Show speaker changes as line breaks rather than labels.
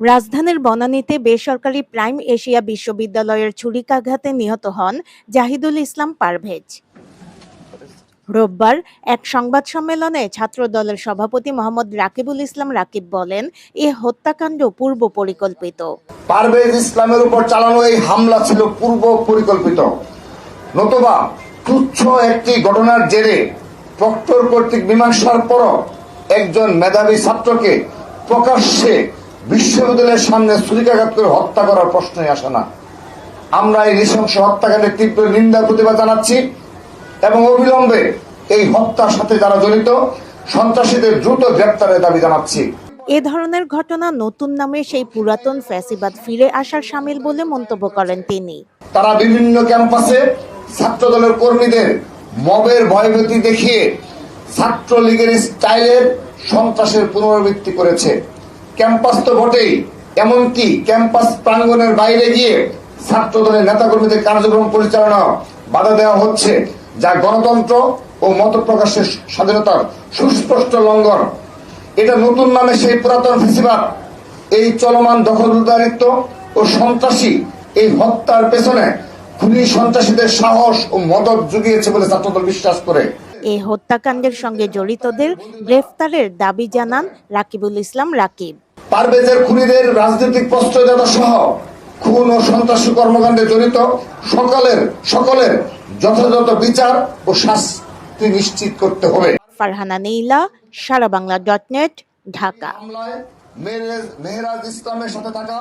রাজধানীর বনানীতে বেসরকারি prime Asia বিশ্ববিদ্যালয়ের ছুরিকাঘাতে নিহত হন জাহিদুল ইসলাম পারভেজ। রোববার এক সংবাদ সম্মেলনে ছাত্র দলের সভাপতি মোহাম্মদ রাকিবুল ইসলাম রাকিব বলেন, এ হত্যাকাণ্ড পূর্ব পরিকল্পিত।
পারভেজ ইসলামের উপর চালানো এই হামলা ছিল পূর্ব পরিকল্পিত। নতুবা তুচ্ছ একটি ঘটনার জেরে প্রক্টর কর্তৃক মীমাংসার পর একজন মেধাবী ছাত্রকে প্রকাশ্যে বিশ্ববিদ্যালয়ের সামনে ছুরিকাঘাত করে হত্যা করার প্রশ্নই আসে না। আমরা এই নৃশংস হত্যাকাণ্ডের তীব্র নিন্দা প্রতিবাদ জানাচ্ছি এবং অবিলম্বে এই হত্যার সাথে যারা জড়িত সন্ত্রাসীদের দ্রুত গ্রেপ্তারের দাবি জানাচ্ছি।
এ ধরনের ঘটনা নতুন নামে সেই পুরাতন ফ্যাসিবাদ ফিরে আসার সামিল বলে মন্তব্য করেন তিনি।
তারা বিভিন্ন ক্যাম্পাসে ছাত্রদলের কর্মীদের মবের ভয়ভীতি দেখিয়ে ছাত্রলীগের স্টাইলের সন্ত্রাসের পুনরাবৃত্তি করেছে। ক্যাম্পাস তো বটেই। এমনকি ক্যাম্পাস প্রাঙ্গণের বাইরে গিয়ে ছাত্র ছাত্রদলের নেতাকর্মীদের কার্যক্রম পরিচালনা বাধা দেওয়া হচ্ছে, যা গণতন্ত্র ও মত প্রকাশের স্বাধীনতার সুস্পষ্ট লঙ্ঘন। এটা নতুন নামে সেই পুরাতন ফেসিবাদ, এই চলমান দখলদারিত্ব ও সন্ত্রাসী এই হত্যার পেছনে খুনি সন্ত্রাসীদের সাহস ও মদত জুগিয়েছে বলে ছাত্রদল বিশ্বাস করে।
এই হত্যাকাণ্ডের সঙ্গে জড়িতদের গ্রেফতারের দাবি জানান রাকিবুল ইসলাম রাকিব।
পারভেজের খুনিদের রাজনৈতিক প্রশ্রয়দাতা সহ খুন ও সন্ত্রাসী কর্মকাণ্ডে জড়িত সকলের সকলের যথাযথ বিচার ও শাস্তি নিশ্চিত করতে হবে।
Farhana Naila Sara Bangla dot net Dhaka.
Mehraj ইসলামের সাথে থাকা।